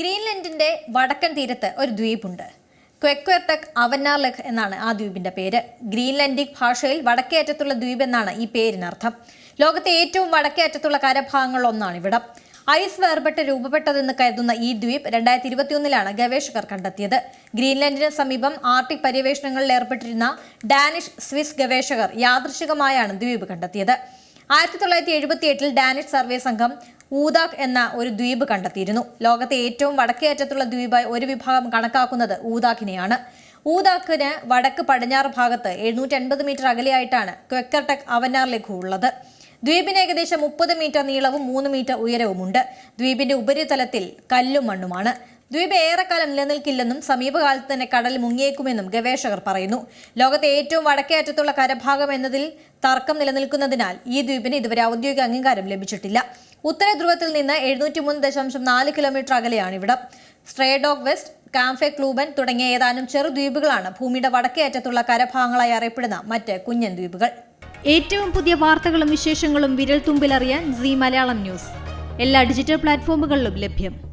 ഗ്രീൻലൻഡിന്റെ വടക്കൻ തീരത്ത് ഒരു ദ്വീപുണ്ട്. ക്വെക്വെർട്ടക് അവന്നാർലെഖ് എന്നാണ് ആ ദ്വീപിന്റെ പേര്. ഗ്രീൻലൻഡിക് ഭാഷയിൽ വടക്കേ അറ്റത്തുള്ള ദ്വീപ് എന്നാണ് ഈ പേരിനർത്ഥം. ലോകത്തെ ഏറ്റവും വടക്കേ അറ്റത്തുള്ള കരഭാഗങ്ങളൊന്നാണ് ഇവിടം. ഐസ് വേർപെട്ട് രൂപപ്പെട്ടതെന്ന് കരുതുന്ന ഈ ദ്വീപ് രണ്ടായിരത്തി ഇരുപത്തിയൊന്നിലാണ് ഗവേഷകർ കണ്ടെത്തിയത്. ഗ്രീൻലൻഡിന് സമീപം ആർട്ടിക് പര്യവേഷണങ്ങളിൽ ഏർപ്പെട്ടിരുന്ന ഡാനിഷ് സ്വിസ് ഗവേഷകർ യാദൃശികമായാണ് ദ്വീപ് കണ്ടെത്തിയത്. ആയിരത്തി തൊള്ളായിരത്തി എഴുപത്തി എട്ടിൽ ഡാനിഷ് സർവേ സംഘം ഊദാഖ് എന്ന ഒരു ദ്വീപ് കണ്ടെത്തിയിരുന്നു. ലോകത്തെ ഏറ്റവും വടക്കേ അറ്റത്തുള്ള ദ്വീപായി ഒരു വിഭാഗം കണക്കാക്കുന്നത് ഊദാഖിനെയാണ് ഊദാഖിന് വടക്ക് പടിഞ്ഞാറ് ഭാഗത്ത് എഴുന്നൂറ്റി അൻപത് മീറ്റർ അകലെയായിട്ടാണ് ക്വെക്കർടെക് അവനാർ ലഘു ഉള്ളത്. ദ്വീപിന് ഏകദേശം മുപ്പത് മീറ്റർ നീളവും മൂന്ന് മീറ്റർ ഉയരവുമുണ്ട്. ദ്വീപിന്റെ ഉപരിതലത്തിൽ കല്ലും മണ്ണുമാണ്. ദ്വീപ് ഏറെക്കാലം നിലനിൽക്കില്ലെന്നും സമീപകാലത്ത് തന്നെ കടൽ മുങ്ങിയേക്കുമെന്നും ഗവേഷകർ പറയുന്നു. ലോകത്തെ ഏറ്റവും വടക്കേ അറ്റത്തുള്ള കരഭാഗം എന്നതിൽ തർക്കം നിലനിൽക്കുന്നതിനാൽ ഈ ദ്വീപിന് ഇതുവരെ ഔദ്യോഗിക അംഗീകാരം ലഭിച്ചിട്ടില്ല. ഉത്തര ധ്രുവത്തിൽ നിന്ന് എഴുന്നൂറ്റി മൂന്ന് ദശാംശം നാല് കിലോമീറ്റർ അകലെയാണ് ഇവിടം സ്ട്രേഡോഗ് വെസ്റ്റ് കാംഫെ ക്ലൂബൻ തുടങ്ങിയ ഏതാനും ചെറുദ്വീപുകളാണ് ഭൂമിയുടെ വടക്കേ അറ്റത്തുള്ള കരഭാഗങ്ങളായി അറിയപ്പെടുന്ന മറ്റ് കുഞ്ഞൻ ദ്വീപുകൾ. ഏറ്റവും പുതിയ വാർത്തകളും വിശേഷങ്ങളും വിരൽ തുമ്പിലറിയാൻ സി മലയാളം ന്യൂസ്. എല്ലാ ഡിജിറ്റൽ പ്ലാറ്റ്ഫോമുകളിലും ലഭ്യം.